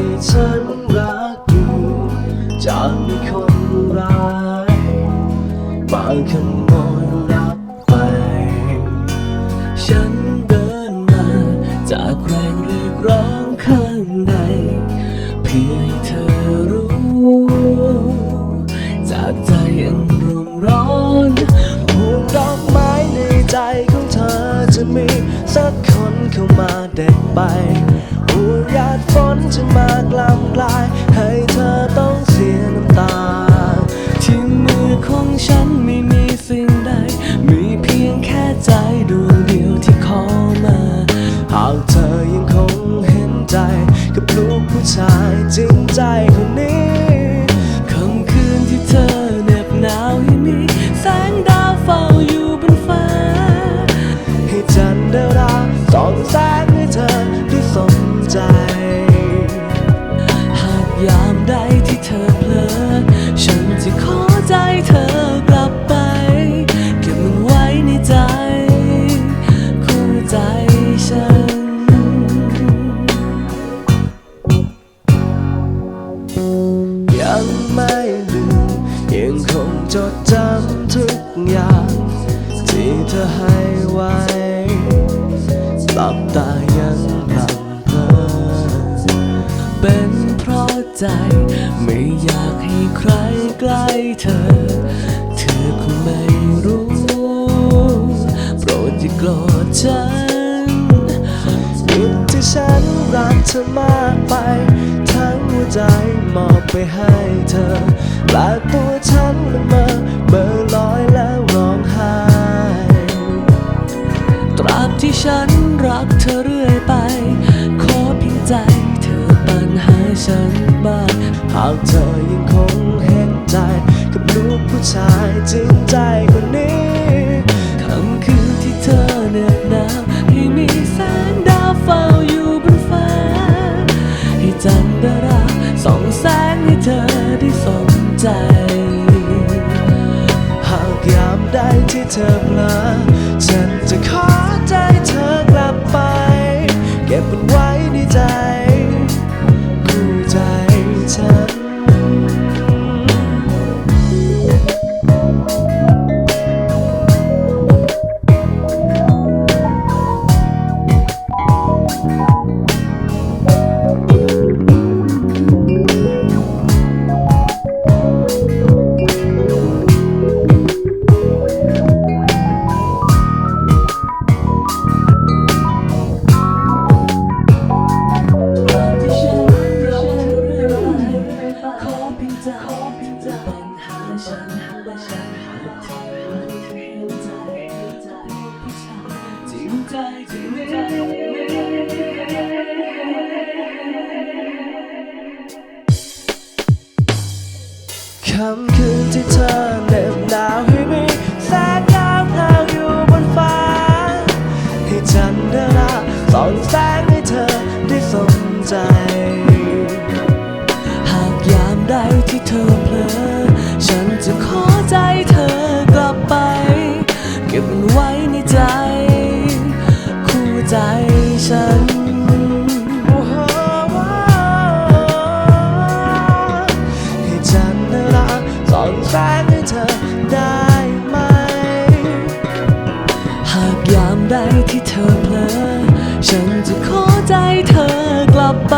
ที่ฉันรักอยู่จะมีคนร้ายบางขโมย กลาย ให้เธอต้องเสียน้ำตา ที่มือของฉันไม่มีสิ่งใด มีเพียงแค่ใจดวงเดียวที่ขอมา หากเธอ ไม่ลืมยังคงจดจำทุกอย่าง ที่เธอให้ไว้หลับตายังหลับเพลอเป็นเพราะใจ ไม่อยากให้ใครใกล้เธอ เธอคงไม่รู้ โปรดอย่าโกรธฉันผิดที่ฉันรักเธอมากไป ทั้งหัวใจ ไปให้เธอและตัวฉันละเมอเบอลอยแล้วร้องไห้ ตราบที่ฉันรักเธอเรื่อยไป ขอเพียงใจเธอปัญหาฉันบ้างหากเธอยังคงเห็นใจ กับลูกผู้ชายจริงใจ ใดที่เธอเพลอฉันจะขอใจเธอกลับ ใจจริงใจคำคืนที่เธอ ที่เธอเผลอ ฉันจะขอใจเธอกลับไป